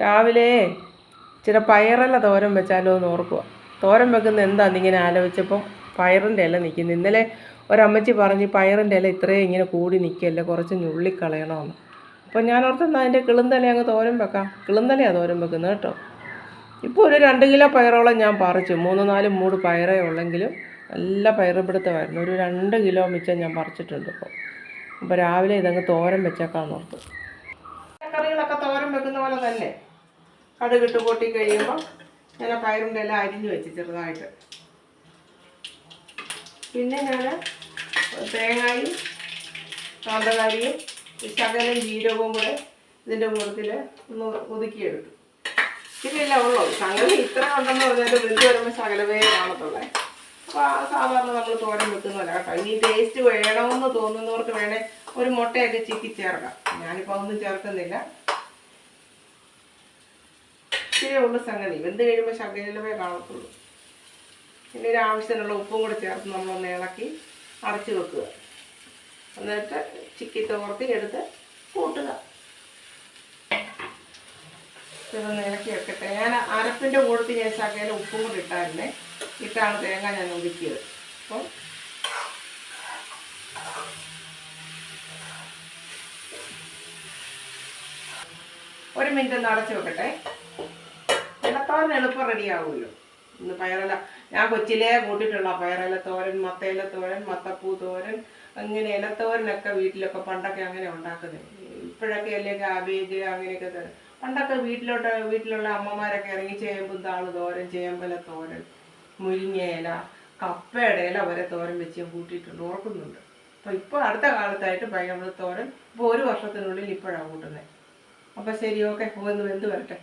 രാവിലെ ഇച്ചിരി പയറല തോരൻ വെച്ചാലോ എന്ന് ഓർക്കുക. തോരൻ വെക്കുന്ന എന്താന്ന് ഇങ്ങനെ ആലോചിച്ചപ്പം പയറിന്റെ ഇല നിൽക്കുന്നു. ഇന്നലെ ഒരമ്മച്ചി പറഞ്ഞ് പയറിന്റെ ഇല ഇത്രയും ഇങ്ങനെ കൂടി നിൽക്കല്ലേ കുറച്ച് ഞുള്ളിക്കളയണമെന്ന്. അപ്പോൾ ഞാൻ ഓർത്തെന്നാ അതിന്റെ കിളുന്തല അങ്ങ് തോരൻ വെക്കാം. കിളുന്തലയാണ് തോരൻ വെക്കുന്നത് കേട്ടോ. ഇപ്പോൾ ഒരു രണ്ട് കിലോ പയറോളം ഞാൻ പറിച്ചു. മൂന്ന് നാല് മൂട് പയറേ ഉള്ളെങ്കിലും നല്ല പയറുപിടുത്തമായിരുന്നു ഒരു രണ്ട് കിലോ മിച്ചം ഞാൻ പറിച്ചിട്ടുണ്ട് ഇപ്പോൾ. അപ്പോൾ രാവിലെ ഇതങ്ങ് തോരൻ വെച്ചേക്കാമെന്ന് ഓർത്തു. കറികളൊക്കെ തോരൻ വെക്കുന്ന പോലെ തന്നെ കടുകിട്ട് പൊട്ടി കഴിയുമ്പോൾ ഞാൻ പയറിന്റെ എല്ലാം അരിഞ്ഞു വെച്ച് ചെറുതായിട്ട്. പിന്നെ ഞാൻ തേങ്ങയും കാന്തകാരിയും ശകലം ജീരകവും കൂടെ ഇതിന്റെ കൂട്ടത്തിൽ ഒന്ന് ഒതുക്കിയെടുത്തു. ഇത്രയല്ല ഉള്ളൂ? സംഗതി ഇത്ര ഉണ്ടെന്ന് പറഞ്ഞാൽ വെന്ത് വരുമ്പോൾ ശകലമേ കാണത്തുള്ളേ. അപ്പോൾ സാധാരണ നമ്മൾ തോരൻ വെക്കുന്നതല്ല കേട്ടോ. ഇനി ടേസ്റ്റ് വേണമെന്ന് തോന്നുന്നവർക്ക് വേണേ ഒരു മുട്ടയൊക്കെ ചിക്കി ചേർക്കാം. ഞാനിപ്പോൾ ഒന്നും ചേർക്കുന്നില്ല. ഇച്ചിരി ഉള്ള സംഗതി. വെന്ത് കഴിയുമ്പോൾ ശകലമേ കാണത്തുള്ളൂ. പിന്നെ ഒരു ആവശ്യത്തിനുള്ള ഉപ്പും കൂടെ ചേർത്ത് നമ്മളൊന്ന് ഇളക്കി അടച്ച് വെക്കുക. എന്നിട്ട് ചിക്കി തോർത്തി എടുത്ത് കൂട്ടുക. ഇതൊന്ന് ഇളക്കി വെക്കട്ടെ ഞാൻ അരപ്പിന്റെ കൂട്ടത്തിൽ ഞാൻ ശകലം ഉപ്പും കൂടി ഇട്ടായിരുന്നേ. ഇട്ടാണ് തേങ്ങ ഞാൻ ഒതുക്കിയത് അപ്പം മിനിറ്റ് ഒന്ന് അടച്ചു വെക്കട്ടെ. ഇളത്തോരൻ എളുപ്പം റെഡിയാവുമല്ലോ ഇന്ന് പയറല ഞാൻ കൊച്ചിലേ കൂട്ടിട്ടുള്ള പയറല തോരൻ മത്തയില തോരൻ മത്തപ്പൂ തോരൻ അങ്ങനെ ഇലത്തോരനൊക്കെ വീട്ടിലൊക്കെ പണ്ടൊക്കെ അങ്ങനെ ഉണ്ടാക്കുന്നത്. ഇപ്പോഴൊക്കെ അല്ലേ കാബേജ് അങ്ങനെയൊക്കെ തരും പണ്ടൊക്കെ വീട്ടിലോട്ട് വീട്ടിലുള്ള അമ്മമാരൊക്കെ ഇറങ്ങി ചേമ്പും താൾ തോരൻ ചേമ്പല തോരൻ മുരിങ്ങയില കപ്പയുടെ ഇല വരെ തോരൻ വെച്ച് കൂട്ടിയിട്ടുണ്ട്. ഓർക്കുന്നുണ്ട്. അപ്പോൾ ഇപ്പോൾ അടുത്ത കാലത്തായിട്ട് പയ്യമ്പള തോരൻ ഇപ്പോൾ ഒരു വർഷത്തിനുള്ളിൽ ഇപ്പോഴാണ് കൂട്ടുന്നത് അപ്പോൾ ശരി ഓക്കെ ഒന്ന് വെന്ത് വരട്ടെ.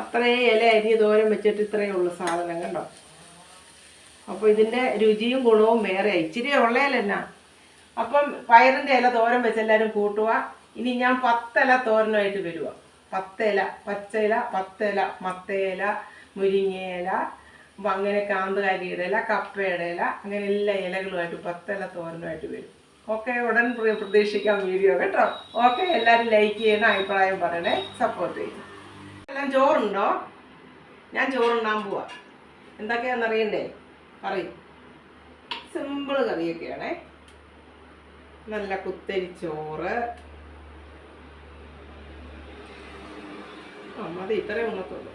അത്രേ ഇല അരി ദൂരം വെച്ചിട്ട് ഇത്രയേ ഉള്ളൂ സാധനം കണ്ടോ? അപ്പോൾ ഇതിന്റെ രുചിയും ഗുണവും വേറെ ഇച്ചിരി ഉള്ളതിലെന്നാ അപ്പം പയറിന്റെ ഇല തോരൻ വെച്ച് എല്ലാവരും കൂട്ടുക. ഇനി ഞാൻ പത്തില തോരനായിട്ട് വരുക പത്തില പച്ചില പത്തില മത്തയില മുരിങ്ങയില അങ്ങനെ കാന്തുകാരിയുടെ ഇല കപ്പയുടെ ഇല അങ്ങനെ എല്ലാ ഇലകളുമായിട്ട് പത്തില തോരനുമായിട്ട് വരും. ഓക്കെ ഉടൻ പ്ര- പ്രതീക്ഷിക്കാം വീഡിയോ കേട്ടോ. ഓക്കെ എല്ലാവരും ലൈക്ക് ചെയ്യണം അഭിപ്രായം പറയണേ. സപ്പോർട്ട് ചെയ്യണം എല്ലാം ചോറുണ്ടോ? ഞാൻ ചോറുണ്ണാൻ പോവാ. എന്തൊക്കെയാണെന്ന് അറിയണ്ടേ? കറി സിമ്പിൾ കറിയൊക്കെയാണേ. നല്ല കുത്തരി ചോറ്. ആ മതി ഉണ്ണത്തുള്ളൂ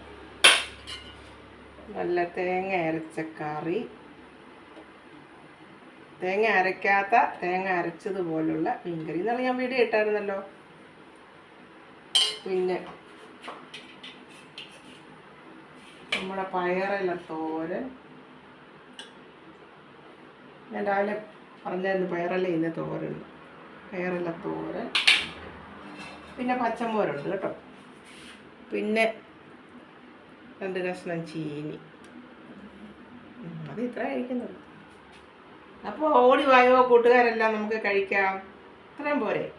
നല്ല തേങ്ങ അരച്ച കറി. തേങ്ങ അരയ്ക്കാത്ത തേങ്ങ അരച്ചതുപോലുള്ള മീൻകറി. എന്നാണ് ഞാൻ വീഡിയോ ഇട്ടായിരുന്നല്ലോ. പിന്നെ നമ്മുടെ പയറില തോരൻ. ഞാൻ രാവിലെ പറഞ്ഞായിരുന്നു പയറല്ല ഇന്ന് തോരൻ. പയറില തോരൻ. പിന്നെ പച്ചമോരുണ്ട് കേട്ടോ. പിന്നെ രണ്ട് കഷ്ണം ചീനി. അത് ഇത്ര അപ്പോൾ ഓടി വായോ കൂട്ടുകാരെല്ലാം നമുക്ക് കഴിക്കാം. അത്രയും പോരെ.